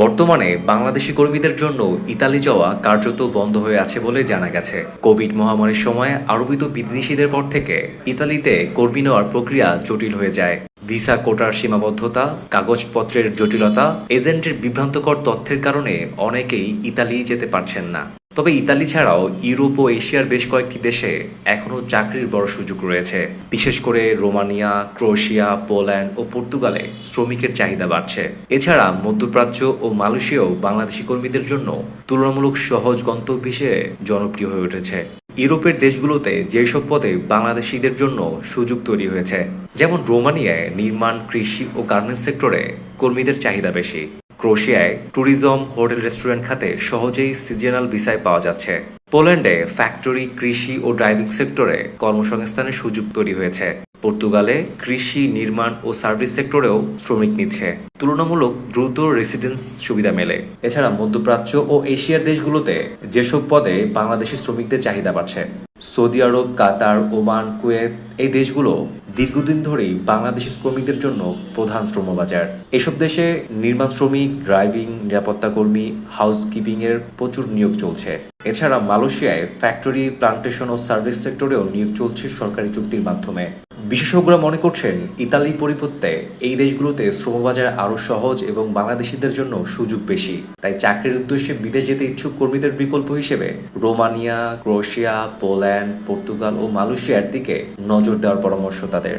বর্তমানে বাংলাদেশি কর্মীদের জন্য ইতালি যাওয়া কার্যত বন্ধ হয়ে আছে বলে জানা গেছে। কোভিড মহামারীর সময় আরোপিত বিধিনিষেধের পর থেকে ইতালিতে কর্মী নেওয়ার প্রক্রিয়া জটিল হয়ে যায়। ভিসা কোটার সীমাবদ্ধতা, কাগজপত্রের জটিলতা, এজেন্টের বিভ্রান্তকর তথ্যের কারণে অনেকেই ইতালি যেতে পারছেন না। তবে ইতালি ছাড়াও ইউরোপ ও এশিয়ার বেশ কয়েকটি দেশে এখনও চাকরির বড় সুযোগ রয়েছে। বিশেষ করে রোমানিয়া, ক্রোয়েশিয়া, পোল্যান্ড ও পর্তুগালে শ্রমিকের চাহিদা বাড়ছে। এছাড়া মধ্যপ্রাচ্য ও মালয়েশিয়াও বাংলাদেশি কর্মীদের জন্য তুলনামূলক সহজ গন্তব্য হিসেবে জনপ্রিয় হয়ে উঠেছে। ইউরোপের দেশগুলোতে যেসব পদে বাংলাদেশিদের জন্য সুযোগ তৈরি হয়েছে, যেমন রোমানিয়ায় নির্মাণ, কৃষি ও গার্মেন্টস সেক্টরে কর্মীদের চাহিদা বেশি। ক্রোশিয়ায় ট্যুরিজম, হোটেল, রেস্টুরেন্ট খাতে সহজেই সিজনাল ভিসায় পাওয়া যাচ্ছে। পোল্যান্ডে ফ্যাক্টরি, কৃষি ও ড্রাইভিং সেক্টরে কর্মসংস্থানের সুযোগ তৈরি হয়েছে। পর্তুগালে কৃষি, নির্মাণ ও সার্ভিস সেক্টরেও শ্রমিক নিচ্ছে। তুলনামূলক দ্রুত রেসিডেন্স সুবিধা মেলে। এছাড়া মধ্যপ্রাচ্য ও এশিয়ার দেশগুলোতে যেসব পদে বাংলাদেশি শ্রমিকদের চাহিদা বাড়ছে, সৌদি আরব, কাতার, ওমান, কুয়েত, এই দেশগুলো দীর্ঘদিন ধরেই বাংলাদেশি শ্রমিকদের জন্য প্রধান শ্রমবাজার। এসব দেশে নির্মাণ শ্রমিক, ড্রাইভিং, নিরাপত্তা কর্মী হাউসকিপিং এর প্রচুর নিয়োগ চলছে। এছাড়া মালয়েশিয়ায় ফ্যাক্টরি, প্লান্টেশন ও সার্ভিস সেক্টরেও নিয়োগ চলছে সরকারি চুক্তির মাধ্যমে। বিশেষজ্ঞরা মনে করছেন, ইতালির পরিবর্তে এই দেশগুলোতে শ্রমবাজার আরও সহজ এবং বাংলাদেশিদের জন্য সুযোগ বেশি। তাই চাকরির উদ্দেশ্যে বিদেশ যেতে ইচ্ছুক কর্মীদের বিকল্প হিসেবে রোমানিয়া, ক্রোয়েশিয়া, পোল্যান্ড, পর্তুগাল ও মালয়েশিয়ার দিকে নজর দেওয়ার পরামর্শ তাদের।